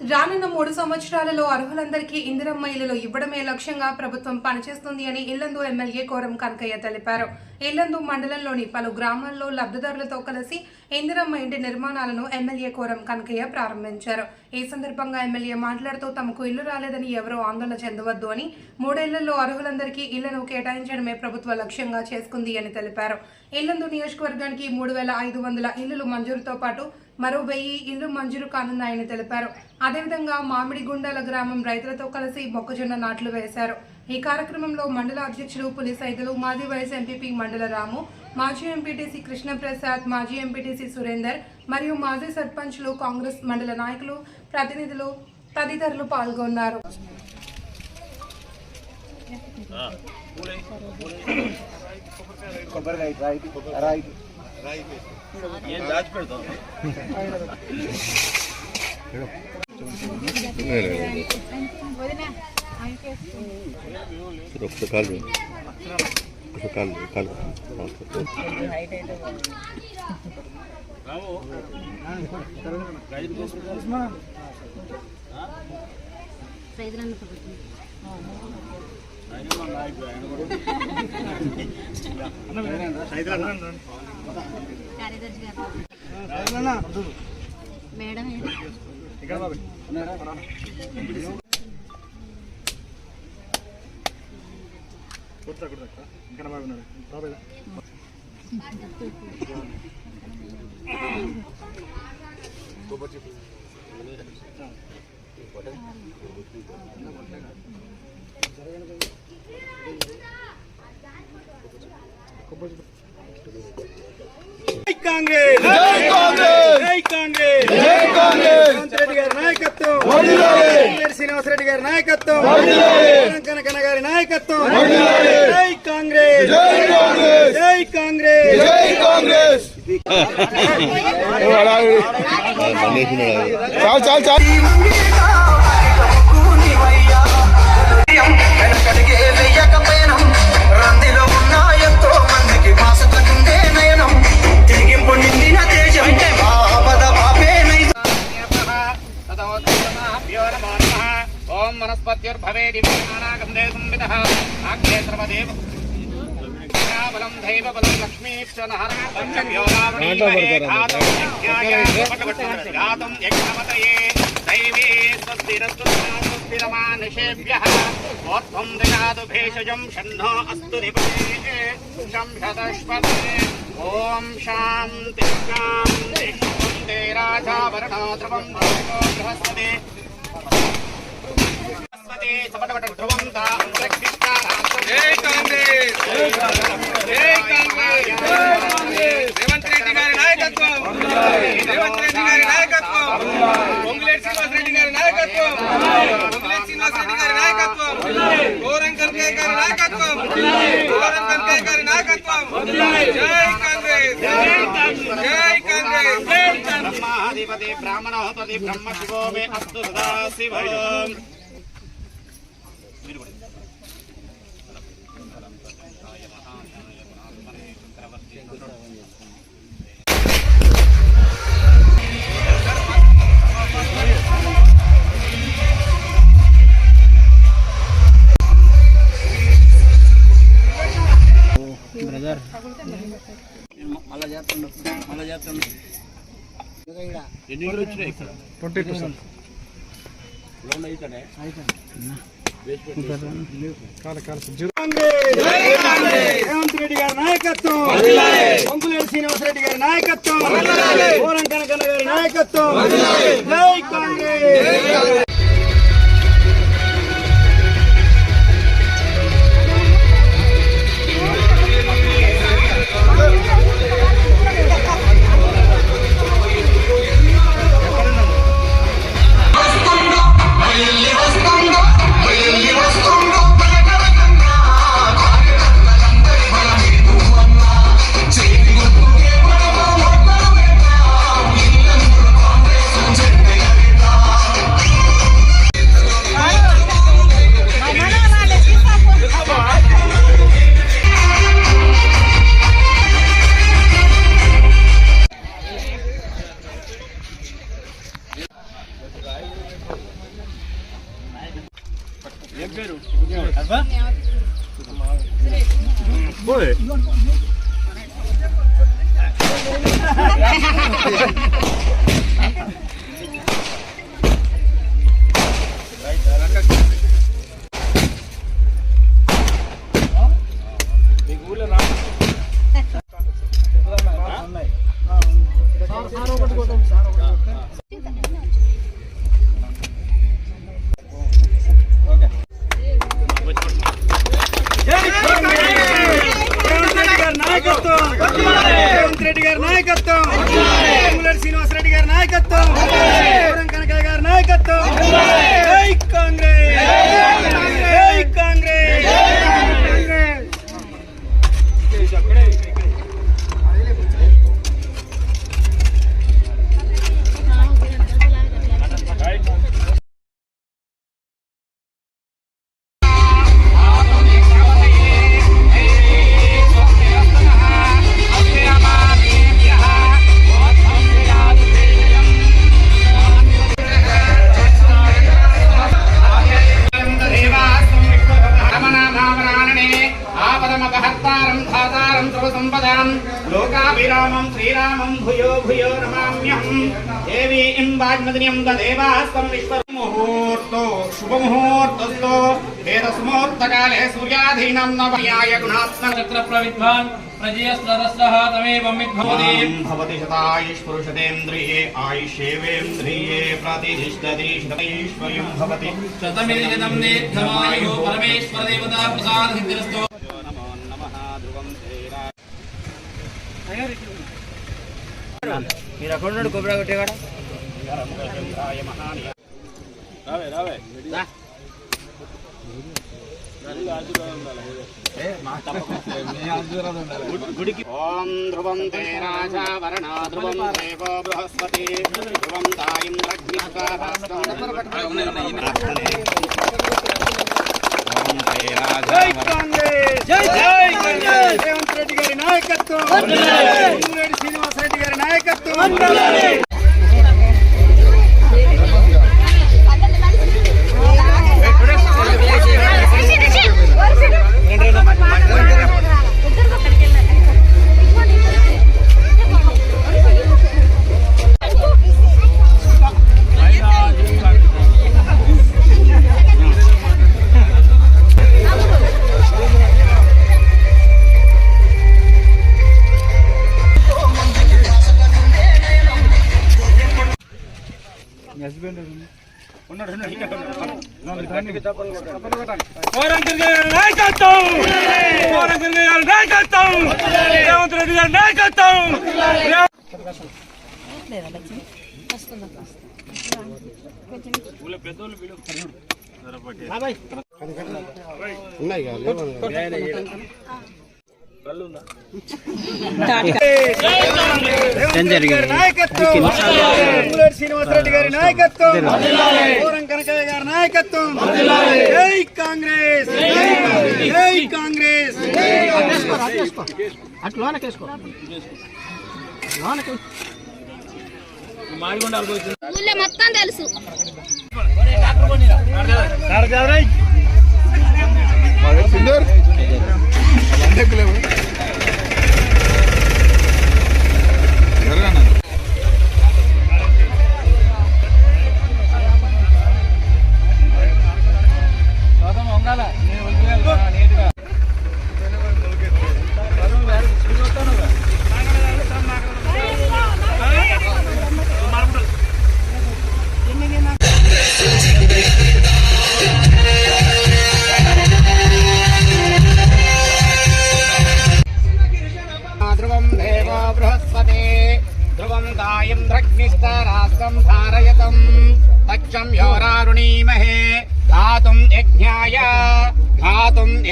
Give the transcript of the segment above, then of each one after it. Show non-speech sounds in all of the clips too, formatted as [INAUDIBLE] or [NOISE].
రానున్న మూడు సంవత్సరాలలో అర్హులందరికీ ఇందిరమ్మ ఇళ్ళలో ఇవ్వడమే లక్ష్యంగా ప్రభుత్వం పనిచేస్తుంది అని ఇల్లందు ఎమ్మెల్యే కోరం కనకయ్య తెలిపారు. ఇల్లందు మండలంలోని పలు గ్రామాల్లో లబ్ధిదారులతో కలిసి ఇందిరమ్మ ఇంటి నిర్మాణాలను ఎమ్మెల్యే కోరం కనకయ్య ప్రారంభించారు. ఈ సందర్భంగా ఎమ్మెల్యే మాట్లాడుతూ తమకు ఇల్లు రాలేదని ఎవరూ ఆందోళన చెందవద్దు అని మూడేళ్ళలో అర్హులందరికీ ఇళ్ళను కేటాయించడమే ప్రభుత్వ లక్ష్యంగా చేసుకుంది అని తెలిపారు. ఇల్లందు నియోజకవర్గానికి మూడు వేల ఐదు వందల ఇళ్ళులు మంజూరుతో పాటు మరో వెయ్యి ఇల్లు మంజూరు కానున్నాయని తెలిపారు. అదేవిధంగా మామిడిగుండాల గ్రామం రైతులతో కలిసి మొక్కజొన్న నాట్లు వేశారు. ఈ కార్యక్రమంలో మండల అధ్యక్షులు పులి సైదులు మాజీ వైస్ ఎంపీపీ మండల రాము మాజీ ఎంపీటీసీ కృష్ణప్రసాద్ మాజీ ఎంపీటీసీ సురేందర్ మరియు మాజీ సర్పంచ్లు కాంగ్రెస్ మండల నాయకులు ప్రతినిధులు తదితరులు పాల్గొన్నారు. రైట్ రైట్ పెడతాం ఒకసారి కాలు ఒకసారి కాలు కాలు రాము ఆయన మా నాయకుడు ఆయన బాబు కార్యదర్శి గారు మేడం జై కాంగ్రెస్ జై కాంగ్రెస్ జై కాంగ్రెస్ జై కాంగ్రెస్ రెడ్డి గారి నాయకత్వం వర్ధిల్లాలి రెడ్డి గారి నాయకత్వం కనకన గారి నాయకత్వం జై కాంగ్రెస్ జై కాంగ్రెస్ జై కాంగ్రెస్ జై కాంగ్రెస్ చాలు చాలు చాలు देव। बलं दैव बलं लक्ष्मीश्च नारायणं यज्ञमतये। दैवे स्वस्तिरस्तु स्वस्तिरमानुषेभ्यः त्वं ददातु भेषजं षण्णो अस्तु निपते शं शतष्पते ॐ शान्ति शान्ति। शान्ते राजावरणो ध्रुवं बृहस्पते। बृहस्पते सपटपट ध्रुवं तां। ధ్రువం తాం జై కాంగ్రెస్ జై కాంగ్రెస్ శివో మే అస్తు సదా శివం ఎన్ని ఇళ్ళు వచ్చినాయి ఇక్కడ లోన్ అవుతానే రేవంత్ రెడ్డి గారి నాయకత్వం పొంగులేటి శ్రీనివాస రెడ్డి గారి నాయకత్వం గోరం కనకన్న గారి నాయకత్వం జై కాంగ్రెస్. ओम भूयो भूयो नमाम्यहम। देवी इम वाजमदनियम देवास्वम विश्व मुहूर्तो शुभ मुहूर्तस्तो वेदसुमुहूर्तकाले सूर्याधीनं नवयाय गुणात्मन। तत्र प्रविद्वान् प्रजयस्ररस्रः तमे वमिद्भवति भवति शतायुष पुरुषतेन्द्रिये आयुषेवेन्द्रिये प्रतिष्ठति शतैश्वर्यं भवति। शतमेजदं नेद्धमायो परमेश्वरदेवता प्रसादसिद्धिरस्तो। नमो नमः ध्रुवं श्रीरा ఓం ధ్రువం తే రాజా వరుణ ధ్రువం దేవో బృహస్పతి ధ్రువం తాయింద్రగ్నిస్వాహాస్తం జై కాంగ్రెస్! జై జై కాంగ్రెస్! రేవంత్ రెడ్డి గారి నాయకత్వం! నాయకత్వం. కోరం తిరిగే నాయకత్వం కోరం తిరిగే నాయకత్వం రేవంత్ రెడ్డి గారి నాయకత్వం రేవంత్ శ్రీనివాసరెడ్డి గారి నాయకత్వం! గౌరం కనకయ్య గారి నాయకత్వం! జై కాంగ్రెస్! జై కాంగ్రెస్! ఊళ్ళో మొత్తం తెలుసు. ధ్రువం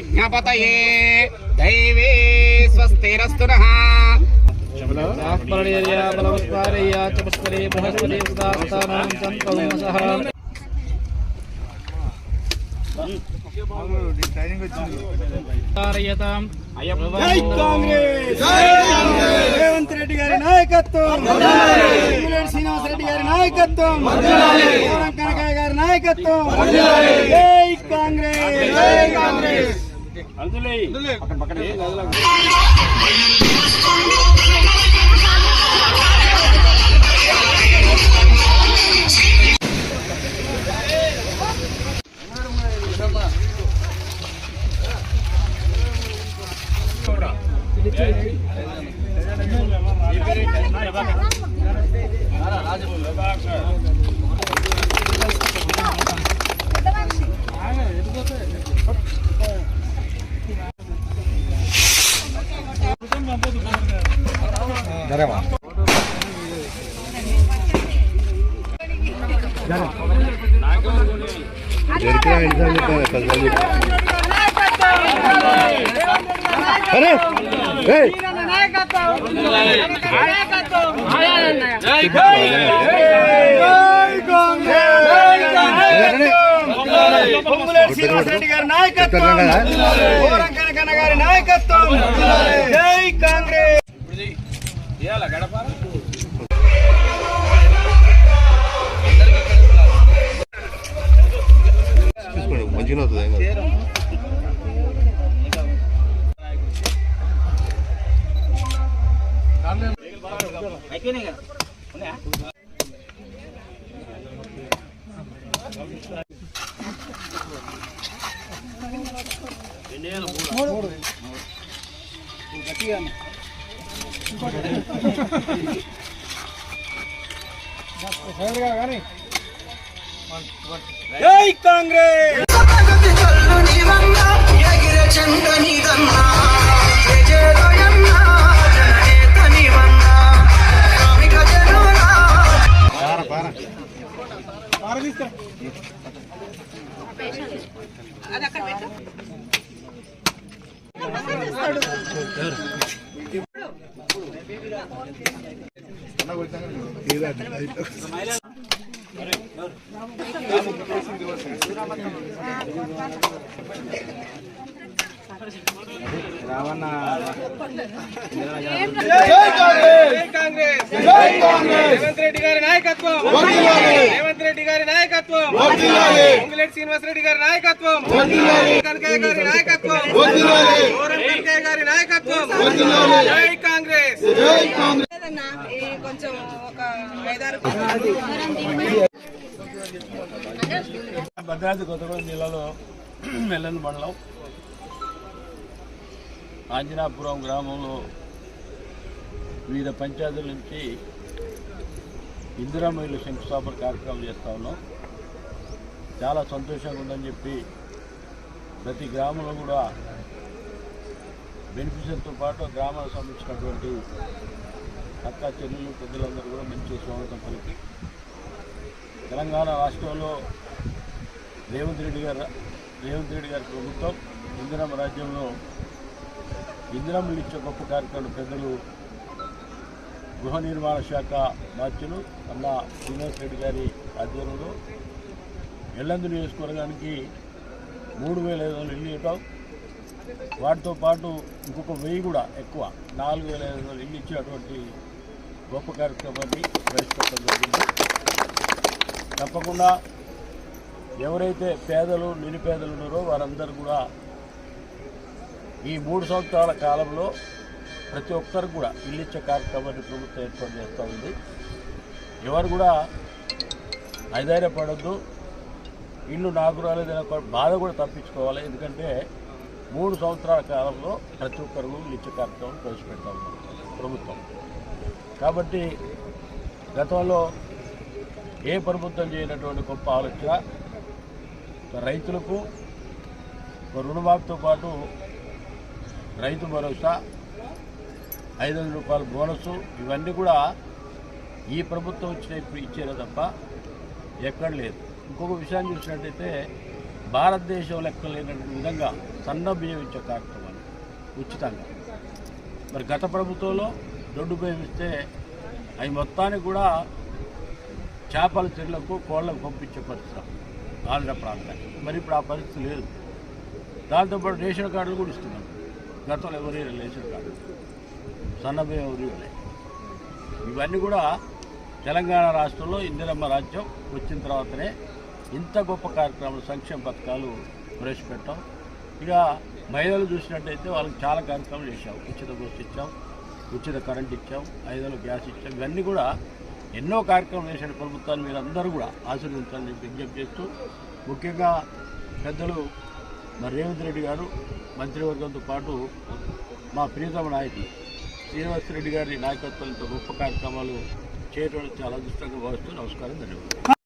యజ్ఞపతయే దైవే స్వస్తిరస్తు నః జై కాంగ్రెస్! రేవంత్ రెడ్డి గారి నాయకత్వం. పొంగులేటి శ్రీనివాసరెడ్డి గారి నాయకత్వం. గౌరం కనకయ్య గారి నాయకత్వం. జై కాంగ్రెస్! జై కాంగ్రెస్! జరిగిన చెప్పాను అరే శ్రీనివాసరెడ్డి గారి నాయకత్వం గారి నాయకత్వం జై కాంగ్రెస్. జై కాంగ్రెస్ ప్రగతి కల్లు నీవన్నా ఎగిరే రేవంత్ రెడ్డి గారి నాయకత్వం! రేవంత్ రెడ్డి గారి నాయకత్వం! పొంగులేటి గారి నాయకత్వం! కనకయ్య గారి నాయకత్వం! కోరం కనకయ్య గారి నాయకత్వం! జై కాంగ్రెస్! కొంచెం ఒక ఐదారు భద్రాద్రి కొత్తగూడెం జిల్లాలో [CLEARS THROAT] మెల్లన్ మండలం ఆంజనాపురం గ్రామంలో వివిధ పంచాయతీల నుంచి ఇందిరామహిళ శంకుస్థాపన కార్యక్రమం చేస్తూ ఉన్నాం. చాలా సంతోషంగా ఉందని చెప్పి ప్రతి గ్రామంలో కూడా బెనిఫిషియర్తో పాటు గ్రామాలకు సంబంధించినటువంటి అక్క చెల్లెలు పెద్దలందరూ కూడా మంచి స్వాగతం పలికి. తెలంగాణ రాష్ట్రంలో రేవంత్ రెడ్డి గారు రేవంత్ రెడ్డి గారి ప్రభుత్వం ఇందిరమ్మ రాజ్యంలో ఇందిరమ్మలు ఇచ్చే గొప్ప కార్యక్రమం పెద్దలు గృహ నిర్మాణ శాఖ బాధ్యులు అన్న శ్రీనివాస్ రెడ్డి గారి ఆధ్వర్యంలో ఎల్లందు నియోజకవర్గానికి మూడు వేల ఐదు వందలు ఇల్లు ఇవ్వటం. వాటితో పాటు ఇంకొక వెయ్యి కూడా ఎక్కువ నాలుగు వేల ఐదు వందలు ఇల్లు ఇచ్చేటువంటి గొప్ప కార్యక్రమాన్ని ప్రవేశపెట్టడం జరిగింది. తప్పకుండా ఎవరైతే పేదలు నిరుపేదలు ఉన్నారో వారందరూ కూడా ఈ మూడు సంవత్సరాల కాలంలో ప్రతి ఒక్కరు కూడా ఇల్లు ఇచ్చే కార్యక్రమాన్ని ప్రభుత్వం ఏర్పాటు చేస్తూ ఉంది. ఎవరు కూడా ఐదార్యపడద్దు ఇల్లు నాకు రాలేదనే బాధ కూడా తప్పించుకోవాలి. ఎందుకంటే మూడు సంవత్సరాల కాలంలో ప్రతి ఒక్కరు ఇల్లు ఇచ్చే కార్యక్రమం ప్రవేశపెడతా ఉన్నాం ప్రభుత్వం. కాబట్టి గతంలో ఏ ప్రభుత్వం చేయనటువంటి గొప్ప ఆలోచన రైతులకు ఒక రుణమాఫీతో పాటు రైతు భరోసా ఐదు వందల రూపాయల బోనస్ ఇవన్నీ కూడా ఈ ప్రభుత్వం వచ్చిన ఇప్పుడు ఇచ్చారే తప్ప ఎక్కడ లేదు. ఇంకొక విషయాన్ని చూసినట్టయితే భారతదేశం లెక్క లేనటువంటి విధంగా సన్న బియ్యం ఇచ్చే కార్యక్రమాన్ని ఉచితంగా. మరి గత ప్రభుత్వంలో దొడ్డు బియ్యం ఇస్తే అవి మొత్తానికి కూడా చేపల చెర్లకు కోళ్ళకు పంపించే పరిస్థితి ఆంధ్ర ప్రాంతానికి. మరి ఇప్పుడు ఆ పరిస్థితి లేదు. దాంతోపాటు రేషన్ కార్డులు కూడా ఇస్తున్నాం గతంలో ఎవరు రేషన్ కాదు. సన్నబియ్యం ఎవరు ఇవన్నీ కూడా తెలంగాణ రాష్ట్రంలో ఇందిరమ్మ రాజ్యం వచ్చిన తర్వాతనే ఇంత గొప్ప కార్యక్రమాలు సంక్షేమ పథకాలు ప్రవేశపెట్టాం. ఇక మహిళలు చూసినట్టయితే వాళ్ళకి చాలా కార్యక్రమాలు చేశాం. ఉచిత బస్సు ఇచ్చాం ఉచిత కరెంట్ ఇచ్చాం ఐదు గ్యాస్ ఇచ్చాం. ఇవన్నీ కూడా ఎన్నో కార్యక్రమాలు చేసిన ప్రభుత్వాన్ని మీరందరూ అందరూ కూడా ఆశీర్వించాలని చెప్పి విజ్ఞప్తి చేస్తూ ముఖ్యంగా పెద్దలు మరి రేవంత్ రెడ్డి గారు మంత్రివర్గంతో పాటు మా ప్రియతమ నాయకులు శ్రీనివాసరెడ్డి గారి నాయకత్వంతో గొప్ప కార్యక్రమాలు చేయడం చాలా అదృష్టంగా భావిస్తూ నమస్కారం ధన్యవాదాలు.